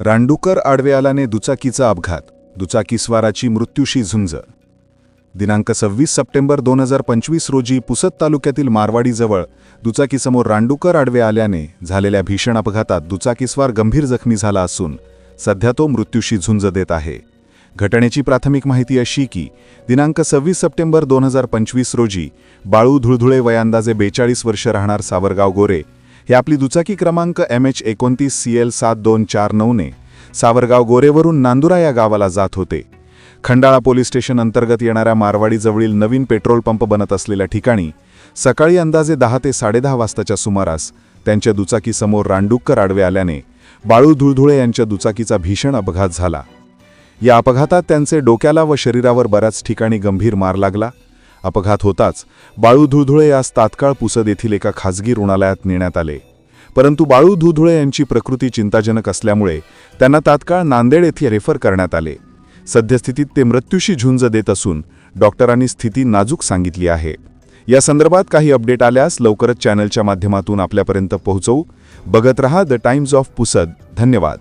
रांडुकर आडवे आल्याने दुचाकीचा अपघात दुचाकीस्वाराची मृत्यूशी झुंज. दिनांक सव्वीस सप्टेंबर दोन हजार पंचवीस रोजी पुसद तालुक्यातील मारवाडीजवळ दुचाकीसमोर रांडुकर आडवे आल्याने झालेल्या भीषण अपघातात दुचाकीस्वार गंभीर जखमी झाला असून सध्या तो मृत्यूशी झुंज देत आहे. घटनेची प्राथमिक माहिती अशी की दिनांक सव्वीस सप्टेंबर दोन हजार पंचवीस रोजी बाळू धुळधुळे वयांदाजे बेचाळीस वर्ष राहणार सावरगाव गोरे हे आपली दुचाकी क्रमांक एम एच एकोणतीस सी एल सात दोन चार नऊने सावरगाव गोरेवरून नांदुरा या गावाला जात होते. खंडाळा पोलीस स्टेशन अंतर्गत येणाऱ्या मारवाडीजवळील नवीन पेट्रोल पंप बनत असलेल्या ठिकाणी सकाळी अंदाजे दहा ते साडेदहा वाजताच्या सुमारास त्यांच्या दुचाकीसमोर रांडुक्कर आडवे आल्याने बाळू धुळधुळे यांच्या दुचाकीचा भीषण अपघात झाला. या अपघातात त्यांचे डोक्याला व शरीरावर बऱ्याच ठिकाणी गंभीर मार लागला. अपघात होताच. बाळू धुधुळे यास तात्काळ पुसद येथील एका खासगी रुग्णालयात नेण्यात आले. परंतु बाळू धुधुळे यांची प्रकृती चिंताजनक असल्यामुळे त्यांना तात्काळ नांदेड येथे रेफर करण्यात आले. सद्यस्थितीत ते मृत्यूशी झुंज देत असून डॉक्टरांनी स्थिती नाजूक सांगितली आहे. या संदर्भात काही अपडेट आल्यास लवकरच चॅनलच्या माध्यमातून आपल्यापर्यंत पोहोचवू. बघत रहा द टाइम्स ऑफ पुसद. धन्यवाद.